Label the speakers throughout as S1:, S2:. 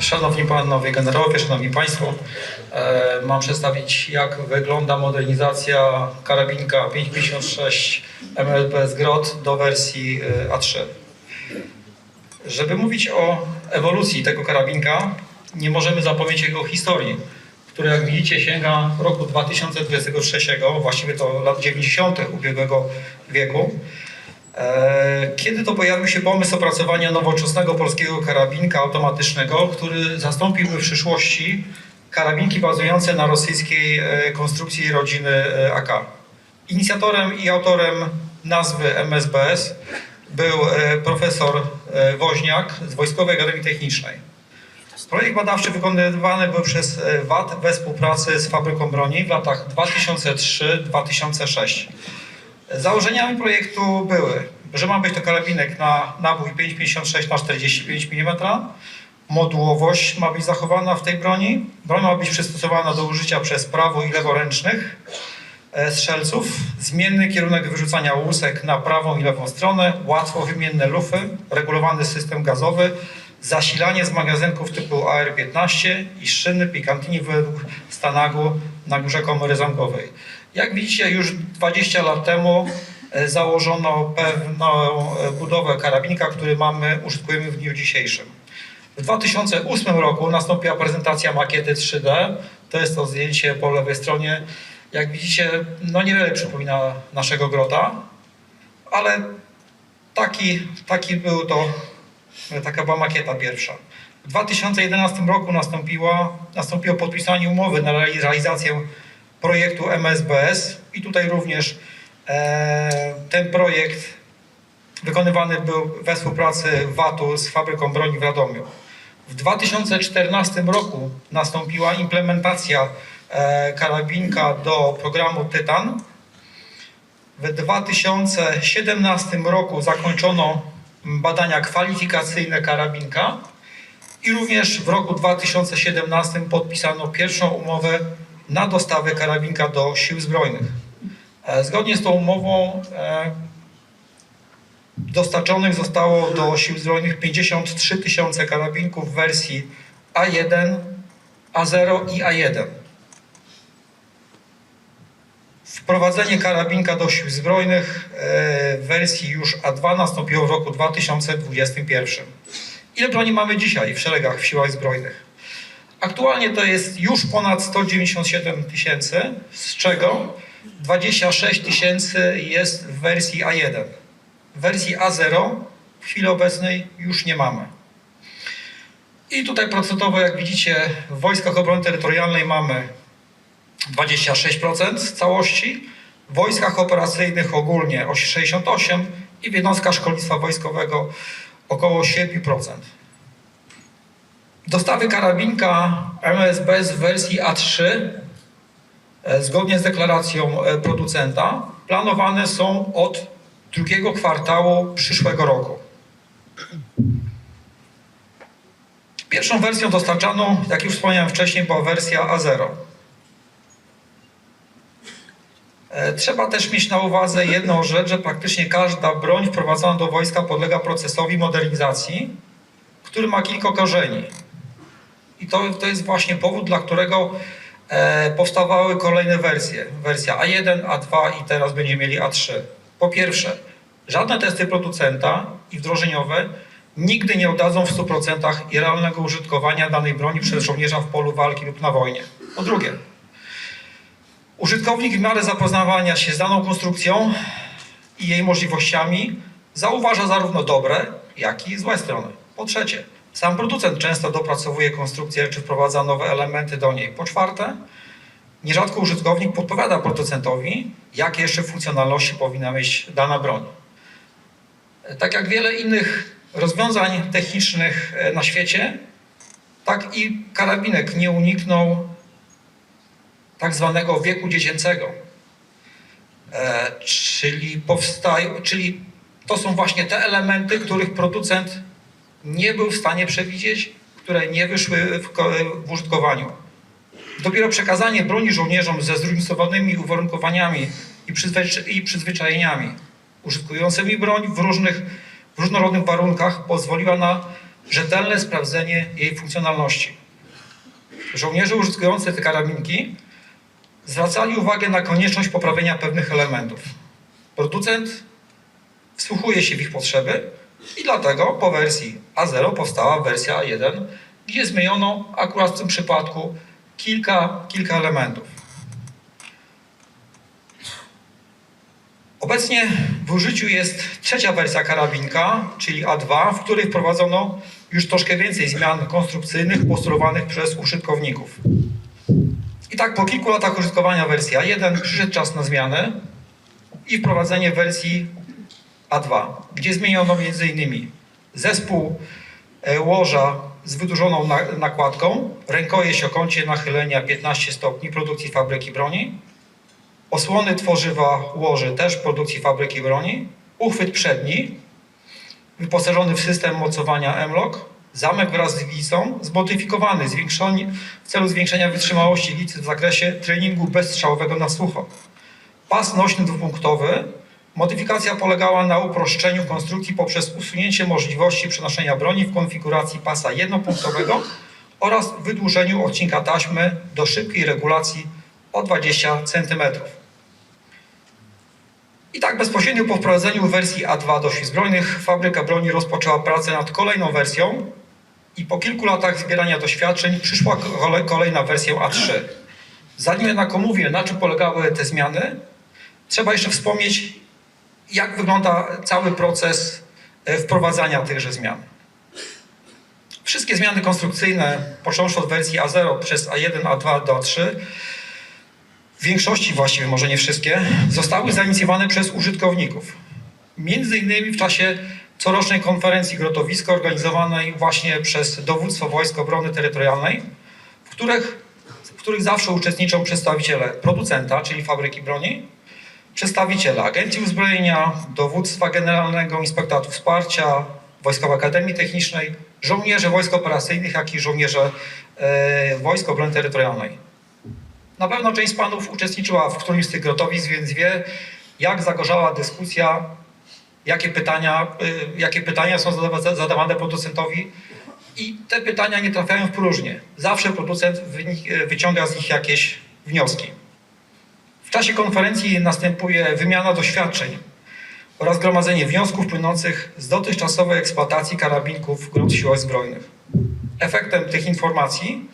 S1: Szanowni Panowie Generałowie, Szanowni Państwo, e, mam przedstawić jak wygląda modernizacja karabinka 556 MLPS Grot do wersji e, A3. Żeby mówić o ewolucji tego karabinka, nie możemy zapomnieć jego historii, która jak widzicie sięga roku 2023, właściwie to lat 90. ubiegłego wieku. E, Kiedy to pojawił się pomysł opracowania nowoczesnego polskiego karabinka automatycznego, który zastąpiłby w przyszłości karabinki bazujące na rosyjskiej e, konstrukcji rodziny e, AK. Inicjatorem i autorem nazwy MSBS był profesor Woźniak z Wojskowej Akademii Technicznej. Projekt badawczy wykonywany był przez WAT we współpracy z fabryką broni w latach 2003-2006. Założeniami projektu były, że ma być to karabinek na nabój 5,56 na 45 mm. Modułowość ma być zachowana w tej broni. Broń ma być przystosowana do użycia przez prawo i leworęcznych e, strzelców. Zmienny kierunek wyrzucania łusek na prawą i lewą stronę. Łatwo wymienne lufy. Regulowany system gazowy. Zasilanie z magazynków typu AR-15 i szyny Picatinny według Stanagu na górze komory zamkowej. Jak widzicie, już 20 lat temu e, założono pewną e, budowę karabinka, który mamy, użytkujemy w dniu dzisiejszym. W 2008 roku nastąpiła prezentacja makiety 3D. To jest to zdjęcie po lewej stronie. Jak widzicie, no niewiele przypomina naszego grota, ale taki, taki był to, taka była makieta pierwsza. W 2011 roku nastąpiło podpisanie umowy na reali- realizację projektu MSBS i tutaj również e, ten projekt wykonywany był we współpracy VAT-u z fabryką broni w Radomiu. W 2014 roku nastąpiła implementacja e, karabinka do programu Tytan. W 2017 roku zakończono badania kwalifikacyjne karabinka i również w roku 2017 podpisano pierwszą umowę na dostawę karabinka do sił zbrojnych. E, Zgodnie z tą umową e, dostarczonych zostało do sił zbrojnych 53 tysiące karabinków w wersji A1, A0 i A1. Wprowadzenie karabinka do sił zbrojnych e, w wersji już A2 nastąpiło w roku 2021. Ile broni mamy dzisiaj w szeregach w siłach zbrojnych? Aktualnie to jest już ponad 197 tysięcy, z czego 26 tysięcy jest w wersji A1. W wersji A0 w chwili obecnej już nie mamy. I tutaj procentowo, jak widzicie, w Wojskach Obrony Terytorialnej mamy 26% całości, w Wojskach Operacyjnych ogólnie o 68% i w jednostkach szkolnictwa wojskowego około 7%. Dostawy karabinka MSBS w wersji A3 e, zgodnie z deklaracją e, producenta planowane są od drugiego kwartału przyszłego roku. Pierwszą wersją dostarczaną, jak już wspomniałem wcześniej, była wersja A0. E, Trzeba też mieć na uwadze jedną rzecz, że praktycznie każda broń wprowadzona do wojska podlega procesowi modernizacji, który ma kilka korzeni. I to, to jest właśnie powód, dla którego e, powstawały kolejne wersje. Wersja A1, A2 i teraz będziemy mieli A3. Po pierwsze, żadne testy producenta i wdrożeniowe nigdy nie oddadzą w 100% realnego użytkowania danej broni przez żołnierza w polu walki lub na wojnie. Po drugie, użytkownik w miarę zapoznawania się z daną konstrukcją i jej możliwościami zauważa zarówno dobre, jak i złe strony. Po trzecie, sam producent często dopracowuje konstrukcję czy wprowadza nowe elementy do niej. Po czwarte, nierzadko użytkownik podpowiada producentowi, jakie jeszcze funkcjonalności powinna mieć dana broń. Tak jak wiele innych rozwiązań technicznych e, na świecie, tak i karabinek nie uniknął tak zwanego wieku dziecięcego. E, czyli, powstają, czyli to są właśnie te elementy, których producent nie był w stanie przewidzieć, które nie wyszły w, w użytkowaniu. Dopiero przekazanie broni żołnierzom ze zróżnicowanymi uwarunkowaniami i, i przyzwyczajeniami, użytkującymi broń w różnych, w różnorodnych warunkach, pozwoliła na rzetelne sprawdzenie jej funkcjonalności. Żołnierze użytkujący te karabinki zwracali uwagę na konieczność poprawienia pewnych elementów. Producent wsłuchuje się w ich potrzeby i dlatego po wersji A0 powstała wersja A1, gdzie zmieniono akurat w tym przypadku kilka, kilka elementów. Obecnie w użyciu jest trzecia wersja karabinka, czyli A2, w której wprowadzono już troszkę więcej zmian konstrukcyjnych postulowanych przez użytkowników. I tak po kilku latach użytkowania wersji A1 przyszedł czas na zmianę i wprowadzenie wersji A2, gdzie zmieniono m.in. zespół e, łoża z wydłużoną na- nakładką, rękojeść o kącie nachylenia 15 stopni produkcji fabryki broni, osłony tworzywa łoży też produkcji fabryki broni, uchwyt przedni wyposażony w system mocowania M-LOK, zamek wraz z licą zmodyfikowany w celu zwiększenia wytrzymałości licy w zakresie treningu bezstrzałowego na sucho. Pas nośny dwupunktowy. Modyfikacja polegała na uproszczeniu konstrukcji poprzez usunięcie możliwości przenoszenia broni w konfiguracji pasa jednopunktowego oraz wydłużeniu odcinka taśmy do szybkiej regulacji o 20 cm. I tak bezpośrednio po wprowadzeniu wersji A2 do sił zbrojnych fabryka broni rozpoczęła pracę nad kolejną wersją i po kilku latach zbierania doświadczeń przyszła kole- kolejna wersja A3. Zanim jednak omówię, na czym polegały te zmiany, trzeba jeszcze wspomnieć, jak wygląda cały proces e, wprowadzania tychże zmian. Wszystkie zmiany konstrukcyjne, począwszy od wersji A0 przez A1, A2 do A3, w większości właściwie, może nie wszystkie, zostały zainicjowane przez użytkowników. Między innymi w czasie corocznej konferencji Grotowisko organizowanej właśnie przez Dowództwo Wojsk Obrony Terytorialnej, w których, w których zawsze uczestniczą przedstawiciele producenta, czyli fabryki broni, przedstawiciele Agencji Uzbrojenia, Dowództwa Generalnego, Inspektoratu Wsparcia, Wojskowej Akademii Technicznej, żołnierze wojsk operacyjnych, jak i żołnierze e, Wojsk Obrony Terytorialnej. Na pewno część z panów uczestniczyła w którymś z tych grotowisk, więc wie, jak zagorzała dyskusja, jakie pytania, y, jakie pytania są zadawa- zadawane producentowi. I te pytania nie trafiają w próżnię. Zawsze producent wyciąga z nich jakieś wnioski. W czasie konferencji następuje wymiana doświadczeń oraz gromadzenie wniosków płynących z dotychczasowej eksploatacji karabinków grup sił zbrojnych. Efektem tych informacji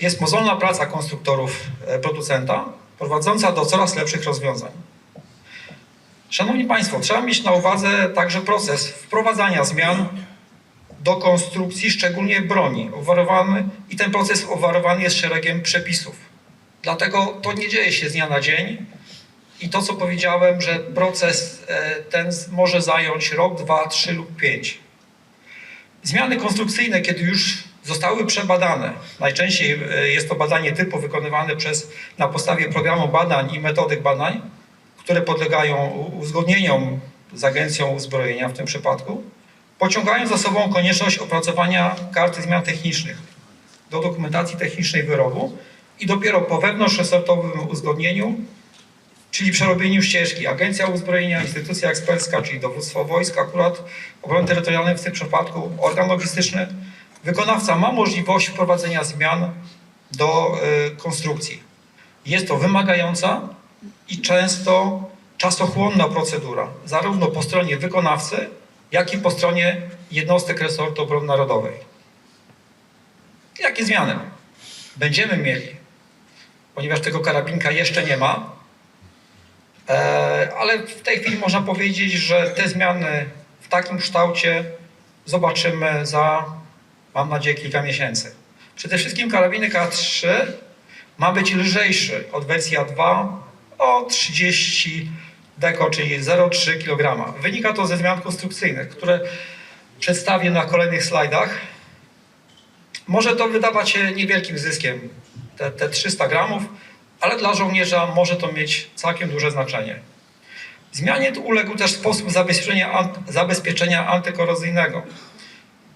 S1: jest mozolna praca konstruktorów e, producenta, prowadząca do coraz lepszych rozwiązań. Szanowni Państwo, trzeba mieć na uwadze także proces wprowadzania zmian do konstrukcji, szczególnie broni. Obwarowany, I ten proces obwarowany jest szeregiem przepisów. Dlatego to nie dzieje się z dnia na dzień. I to, co powiedziałem, że proces e, ten może zająć rok, dwa, trzy lub pięć. Zmiany konstrukcyjne, kiedy już zostały przebadane, najczęściej e, jest to badanie typu wykonywane przez, na podstawie programu badań i metodyk badań, które podlegają uzgodnieniom z Agencją Uzbrojenia w tym przypadku, pociągają za sobą konieczność opracowania karty zmian technicznych do dokumentacji technicznej wyrobu i dopiero po wewnątrzresortowym uzgodnieniu, czyli przerobieniu ścieżki Agencja Uzbrojenia, instytucja ekspercka, czyli dowództwo wojsk, akurat obrony terytorialnej w tym przypadku, organ logistyczny, wykonawca ma możliwość wprowadzenia zmian do y, konstrukcji. Jest to wymagająca i często czasochłonna procedura, zarówno po stronie wykonawcy, jak i po stronie jednostek resortu obrony narodowej. Jakie zmiany będziemy mieli? Ponieważ tego karabinka jeszcze nie ma, e, ale w tej chwili można powiedzieć, że te zmiany w takim kształcie zobaczymy za, mam nadzieję, kilka miesięcy. Przede wszystkim karabinek A3 ma być lżejszy od wersji A2 o 30 deko, czyli 0,3 kg. Wynika to ze zmian konstrukcyjnych, które przedstawię na kolejnych slajdach. Może to wydawać się niewielkim zyskiem, te, te 300 gramów, ale dla żołnierza może to mieć całkiem duże znaczenie. Zmianie uległ też sposób zabezpieczenia, zabezpieczenia antykorozyjnego,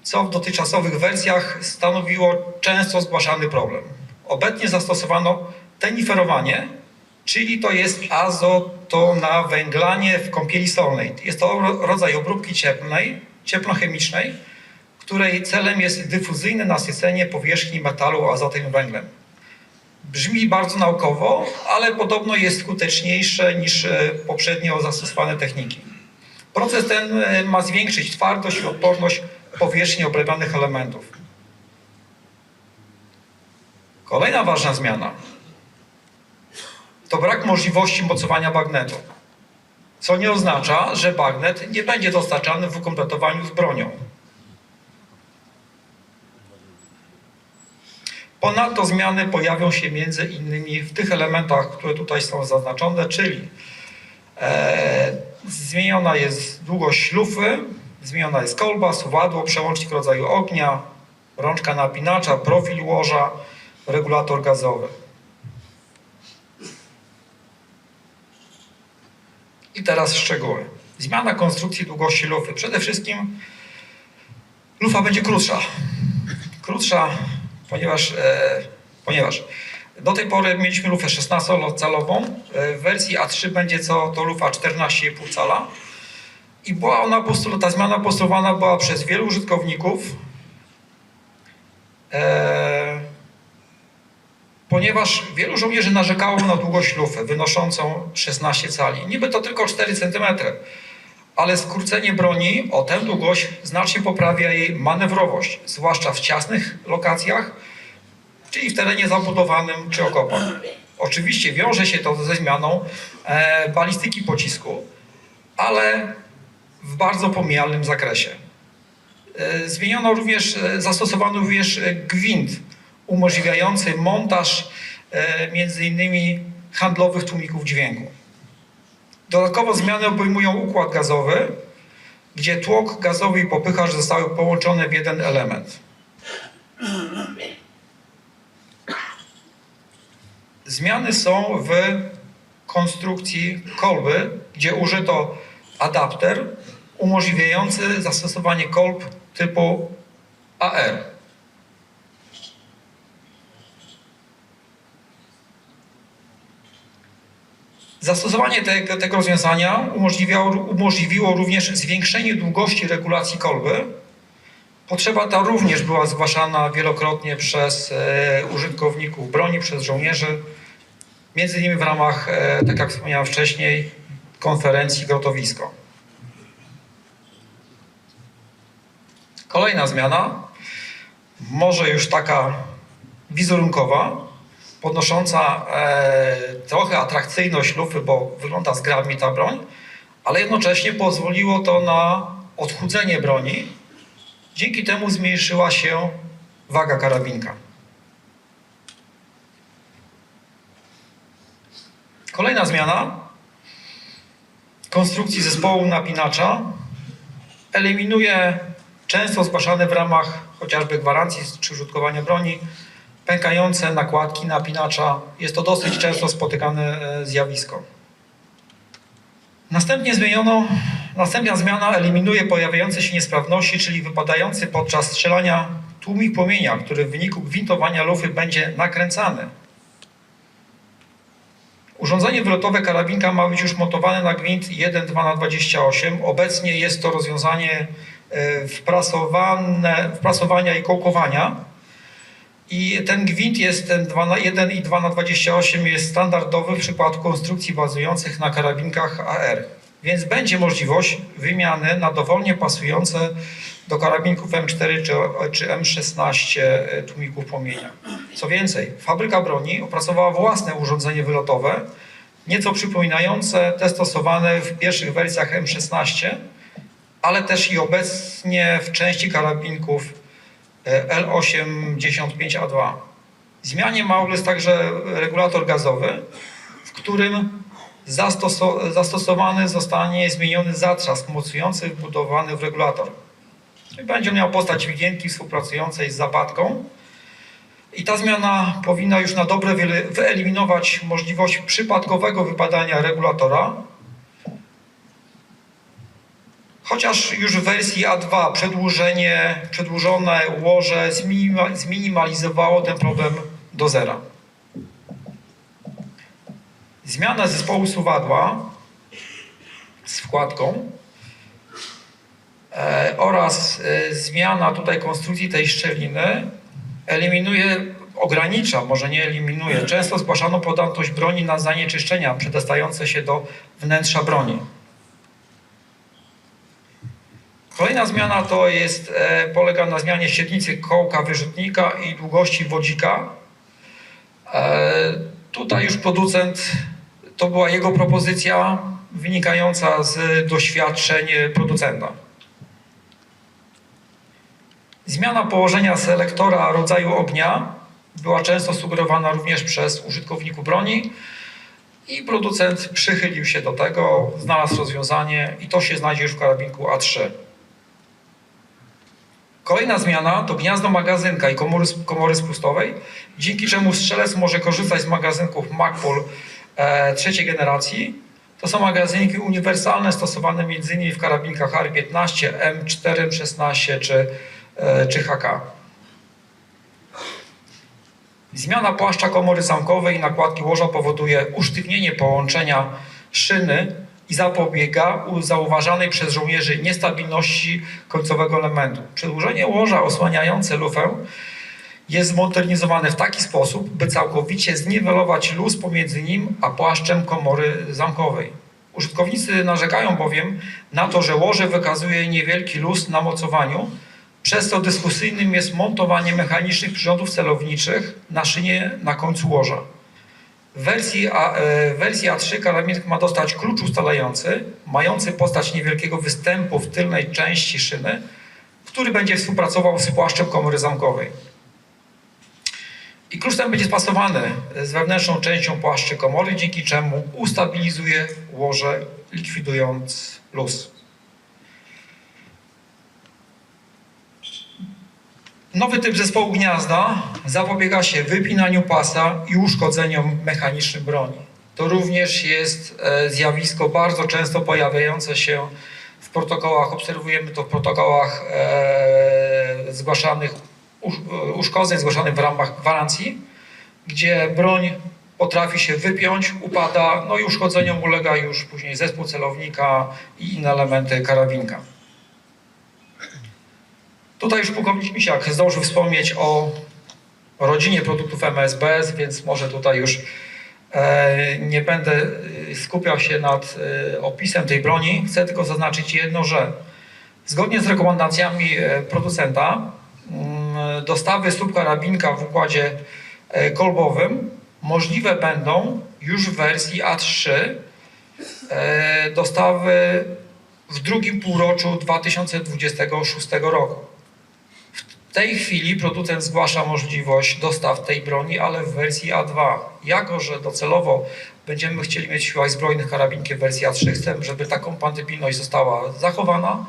S1: co w dotychczasowych wersjach stanowiło często zgłaszany problem. Obecnie zastosowano teniferowanie, czyli to jest azotonawęglanie w kąpieli solnej. Jest to ro- rodzaj obróbki cieplnej, cieplochemicznej, której celem jest dyfuzyjne nasycenie powierzchni metalu azotem i węglem. Brzmi bardzo naukowo, ale podobno jest skuteczniejsze niż e, poprzednio zastosowane techniki. Proces ten e, ma zwiększyć twardość i odporność powierzchni obrabianych elementów. Kolejna ważna zmiana to brak możliwości mocowania bagnetu, co nie oznacza, że bagnet nie będzie dostarczany w ukompletowaniu z bronią. Ponadto zmiany pojawią się między innymi w tych elementach, które tutaj są zaznaczone, czyli e, zmieniona jest długość lufy, zmieniona jest kolba, suwadło, przełącznik rodzaju ognia, rączka napinacza, profil łoża, regulator gazowy. I teraz szczegóły. Zmiana konstrukcji długości lufy. Przede wszystkim lufa będzie krótsza. Krótsza, ponieważ, e, ponieważ do tej pory mieliśmy lufę 16-calową. E, w wersji A3 będzie co to lufa 14,5 cala. I była ona ta zmiana postulowana była przez wielu użytkowników. E, ponieważ wielu żołnierzy narzekało na długość lufy wynoszącą 16 cali. Niby to tylko 4 cm, ale skrócenie broni o tę długość znacznie poprawia jej manewrowość, zwłaszcza w ciasnych lokacjach, czyli w terenie zabudowanym czy okopach. Oczywiście wiąże się to ze zmianą e, balistyki pocisku, ale w bardzo pomijalnym zakresie. E, Zmieniono również, e, zastosowano również gwint umożliwiający montaż e, między innymi handlowych tłumików dźwięku. Dodatkowo zmiany obejmują układ gazowy, gdzie tłok gazowy i popychacz zostały połączone w jeden element. Zmiany są w konstrukcji kolby, gdzie użyto adapter umożliwiający zastosowanie kolb typu AR. Zastosowanie tego, tego rozwiązania umożliwiło również zwiększenie długości regulacji kolby. Potrzeba ta również była zgłaszana wielokrotnie przez e, użytkowników broni, przez żołnierzy, między innymi w ramach, e, tak jak wspomniałem wcześniej, konferencji Grotowisko. Kolejna zmiana, może już taka wizerunkowa, podnosząca e, trochę atrakcyjność lufy, bo wygląda zgrabnie ta broń, ale jednocześnie pozwoliło to na odchudzenie broni. Dzięki temu zmniejszyła się waga karabinka. Kolejna zmiana konstrukcji zespołu napinacza eliminuje często zgłaszane w ramach chociażby gwarancji czy użytkowania broni pękające nakładki napinacza. Jest to dosyć często spotykane e, zjawisko. Następnie zmieniono, następna zmiana eliminuje pojawiające się niesprawności, czyli wypadający podczas strzelania tłumik płomienia, który w wyniku gwintowania lufy będzie nakręcany. Urządzenie wylotowe karabinka ma być już montowane na gwint 1,2 na 28 Obecnie jest to rozwiązanie e, wprasowane, wprasowania i kołkowania. I ten gwint jest ten 2 na 1 i 2 na 28 jest standardowy w przypadku konstrukcji bazujących na karabinkach AR. Więc będzie możliwość wymiany na dowolnie pasujące do karabinków M4 czy, czy M16 tłumików płomienia. Co więcej, fabryka broni opracowała własne urządzenie wylotowe, nieco przypominające te stosowane w pierwszych wersjach M16, ale też i obecnie w części karabinków e, L85A2. Zmianie ma ulec także regulator gazowy, w którym zastoso- zastosowany zostanie zmieniony zatrzask mocujący wbudowany w regulator. Czyli Będzie on miał postać wigienki współpracującej z zapadką. I ta zmiana powinna już na dobre wyeliminować możliwość przypadkowego wypadania regulatora, Chociaż już w wersji A2 przedłużenie, przedłużone łoże zminima- zminimalizowało ten problem do zera. Zmiana zespołu suwadła z wkładką e, oraz e, zmiana tutaj konstrukcji tej szczeliny eliminuje, ogranicza, może nie eliminuje, często zgłaszaną podatność broni na zanieczyszczenia przedostające się do wnętrza broni. Kolejna zmiana to jest, e, polega na zmianie średnicy kołka wyrzutnika i długości wodzika. E, tutaj już producent, to była jego propozycja wynikająca z doświadczeń producenta. Zmiana położenia selektora rodzaju ognia była często sugerowana również przez użytkowników broni i producent przychylił się do tego, znalazł rozwiązanie i to się znajdzie już w karabinku A3. Kolejna zmiana to gniazdo magazynka i komory, komory spustowej, dzięki czemu strzelec może korzystać z magazynków Magpul e, trzeciej generacji. To są magazynki uniwersalne stosowane m.in. w karabinkach R15, M4, M16 czy, e, czy HK. Zmiana płaszcza komory zamkowej i nakładki łoża powoduje usztywnienie połączenia szyny i zapobiega zauważanej przez żołnierzy niestabilności końcowego elementu. Przedłużenie łoża osłaniające lufę jest zmodernizowane w taki sposób, by całkowicie zniwelować luz pomiędzy nim a płaszczem komory zamkowej. Użytkownicy narzekają bowiem na to, że łoże wykazuje niewielki luz na mocowaniu, przez co dyskusyjnym jest montowanie mechanicznych przyrządów celowniczych na szynie na końcu łoża. W wersji, A, e, wersji A3 karabinek ma dostać klucz ustalający, mający postać niewielkiego występu w tylnej części szyny, który będzie współpracował z płaszczem komory zamkowej. I klucz ten będzie spasowany z wewnętrzną częścią płaszczy komory, dzięki czemu ustabilizuje łoże, likwidując luz. Nowy typ zespołu gniazda zapobiega się wypinaniu pasa i uszkodzeniom mechanicznym broni. To również jest e, zjawisko bardzo często pojawiające się w protokołach, obserwujemy to w protokołach e, zgłaszanych, e, uszkodzeń zgłaszanych w ramach gwarancji, gdzie broń potrafi się wypiąć, upada, no i uszkodzeniom ulega już później zespół celownika i inne elementy karabinka. Tutaj już pułkownik Misiak zdążył wspomnieć o rodzinie produktów MSBS, więc może tutaj już e, nie będę e, skupiał się nad e, opisem tej broni. Chcę tylko zaznaczyć jedno, że zgodnie z rekomendacjami producenta mm, dostawy subkarabinka w układzie kolbowym możliwe będą już w wersji A3 e, dostawy w drugim półroczu 2026 roku. W tej chwili producent zgłasza możliwość dostaw tej broni, ale w wersji A2. Jako, że docelowo będziemy chcieli mieć w siłach zbrojnych karabinki w wersji A3, chcemy, żeby ta kompatybilność została zachowana.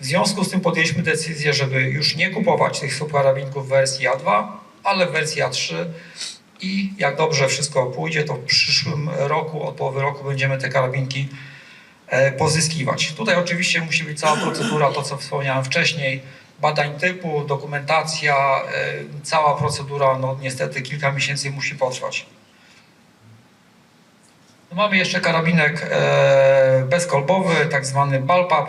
S1: W związku z tym podjęliśmy decyzję, żeby już nie kupować tych subkarabinków w wersji A2, ale w wersji A3 i jak dobrze wszystko pójdzie, to w przyszłym roku, od połowy roku będziemy te karabinki e, pozyskiwać. Tutaj oczywiście musi być cała procedura, to co wspomniałem wcześniej, badań typu, dokumentacja, e, cała procedura, no niestety kilka miesięcy musi potrwać. No, Mamy jeszcze karabinek e, bezkolbowy, tak zwany BALPAP.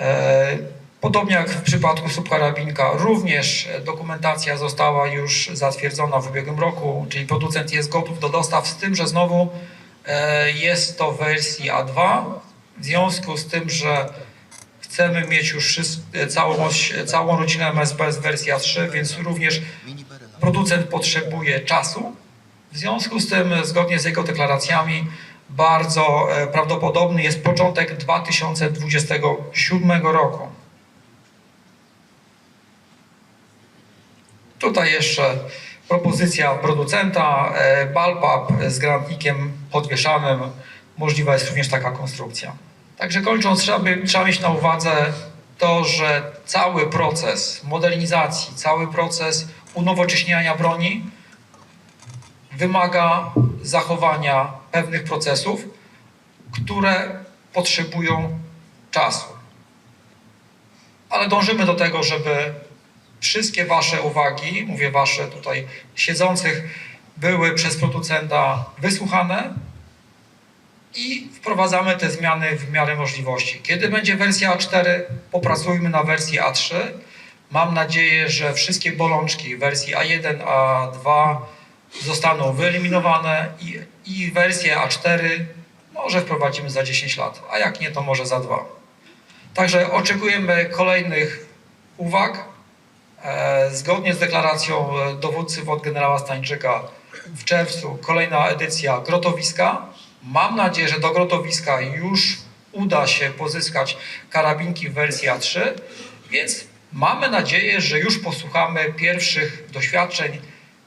S1: E, Podobnie jak w przypadku subkarabinka, również dokumentacja została już zatwierdzona w ubiegłym roku, czyli producent jest gotów do dostaw, z tym, że znowu jest to w wersji A2. W związku z tym, że chcemy mieć już wszys- całą, oś- całą rodzinę MSB z wersji A3, więc również producent potrzebuje czasu. W związku z tym, zgodnie z jego deklaracjami, bardzo e, prawdopodobny jest początek 2027 roku. Tutaj jeszcze propozycja producenta, e, Balpap z granatnikiem podwieszanym. Możliwa jest również taka konstrukcja. Także kończąc, trzeba, by, trzeba mieć na uwadze to, że cały proces modernizacji, cały proces unowocześniania broni wymaga zachowania pewnych procesów, które potrzebują czasu. Ale dążymy do tego, żeby wszystkie Wasze uwagi, mówię Wasze tutaj siedzących, były przez producenta wysłuchane i wprowadzamy te zmiany w miarę możliwości. Kiedy będzie wersja A4, popracujmy na wersji A3. Mam nadzieję, że wszystkie bolączki wersji A1, A2 zostaną wyeliminowane i, i wersję A4 może wprowadzimy za 10 lat, a jak nie, to może za dwa. Także oczekujemy kolejnych uwag. E, Zgodnie z deklaracją e, dowódcy WOD generała Stańczyka w czerwcu kolejna edycja Grotowiska. Mam nadzieję, że do Grotowiska już uda się pozyskać karabinki wersji A3, więc mamy nadzieję, że już posłuchamy pierwszych doświadczeń,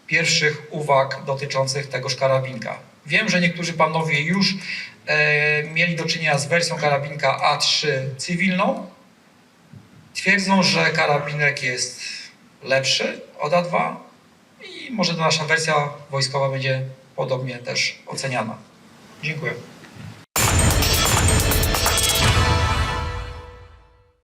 S1: pierwszych uwag dotyczących tegoż karabinka. Wiem, że niektórzy panowie już e, mieli do czynienia z wersją karabinka A3 cywilną. Twierdzą, że karabinek jest lepszy od A2 i może nasza wersja wojskowa będzie podobnie też oceniana. Dziękuję.